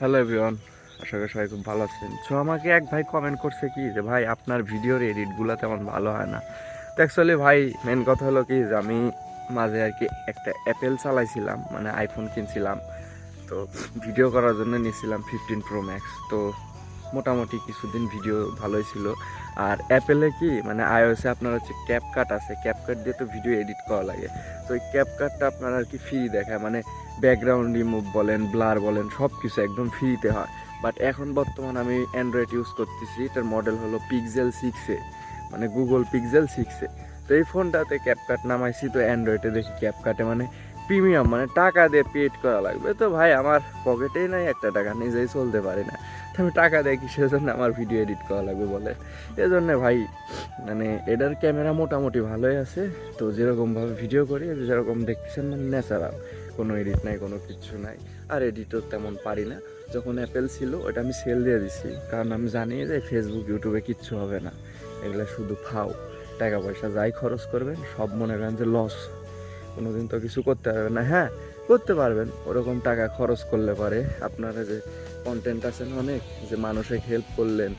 Hello everyone আশা করি সবাই খুব ভালো আছেন। সো আমাকে এক ভাই কমেন্ট করছে কি যে, ভাই, আপনার ভিডিওর এডিটগুলো তেমন ভালো হয় না। তো অ্যাকচুয়ালি ভাই মেন কথা হলো কি যে, আমি মাঝে আর কি একটা অ্যাপেল চালাইছিলাম মানে আইফোন কিনছিলাম। তো ভিডিও করার জন্য নিয়েছিলাম ফিফটিন প্রো ম্যাক্স তো মোটামুটি কিছুদিন ভিডিও ভালোই ছিল। আর অ্যাপেলে কি মানে আইওএসে আপনার হচ্ছে ক্যাপকাট আছে। ক্যাপকাট দিয়ে তো ভিডিও এডিট করা লাগে। তো ওই ক্যাপকাটটা আপনার আর কি ফ্রি দেখায়। মানে ব্যাকগ্রাউন্ড রিমুভ বলেন ব্লার বলেন সব কিছু একদম ফ্রিতে হয়। বাট এখন বর্তমান আমি অ্যান্ড্রয়েড ইউজ করতেছি। এটার মডেল হলো পিক্সেল সিক্সে মানে গুগল পিকজেল সিক্সে তো এই ফোনটাতে ক্যাপকাট নামাইছি। তো অ্যান্ড্রয়েডে দেখি ক্যাপকাটে মানে প্রিমিয়াম মানে টাকা দিয়ে পেড করা লাগবে। তো ভাই, আমার পকেটেই নাই একটা টাকা, নিজেই চলতে পারি না। তো আমি টাকা দিয়ে কিসের জন্য আমার ভিডিও এডিট করা লাগবে বলে? এজন্য ভাই মানে এটার ক্যামেরা মোটামুটি ভালোই আছে। তো যেরকমভাবে ভিডিও করি, যেরকম দেখতেছেন মানে ন্যাচারাল কোনো এডিট নাই, কোনো কিছু নাই। আর এডিটও তেমন পারি না। যখন অ্যাপেল ছিল ওটা আমি সেল দিয়ে দিছি। কারণ আমি জানি যে ফেসবুক ইউটিউবে কিচ্ছু হবে না। এগুলো শুধু ফাও। টাকা পয়সা যাই খরচ করবেন, সব মনে করেন যে লস কোনোদিন তো কিছু করতে পারবেন না। হ্যাঁ করতে পারবেন। ওরকম টাকা খরচ করলে পারে আপনারা যে কন্টেন্ট আছেন অনেক, যে মানুষে হেল্প করলেন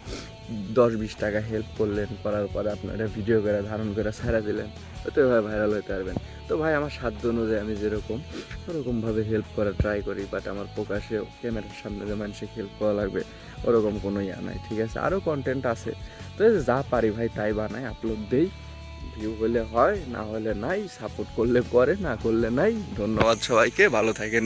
দশ বিশ টাকা হেল্প করলেন, করার পরে আপনারা ভিডিও করে, ধারণ করে ছাড়া দিলেন তো এভাবে ভাইরাল হতে পারবেন। তো ভাই, আমার সাধ্য অনুযায়ী আমি যেরকম, ওরকমভাবে হেল্প করার ট্রাই করি বাট আমার প্রকাশেও ক্যামেরার সামনে যে মানুষকে হেল্প করা লাগবে, ওরকম কোনো ইয়া নাই, ঠিক আছে? আরও কন্টেন্ট আছে। তো যা পারি ভাই, তাই বানাই আপলোড দেই। ভিউ হলে হয়, না হলে নাই সাপোর্ট করলে করে না করলে নাই। ধন্যবাদ সবাইকে, ভালো থাকেন।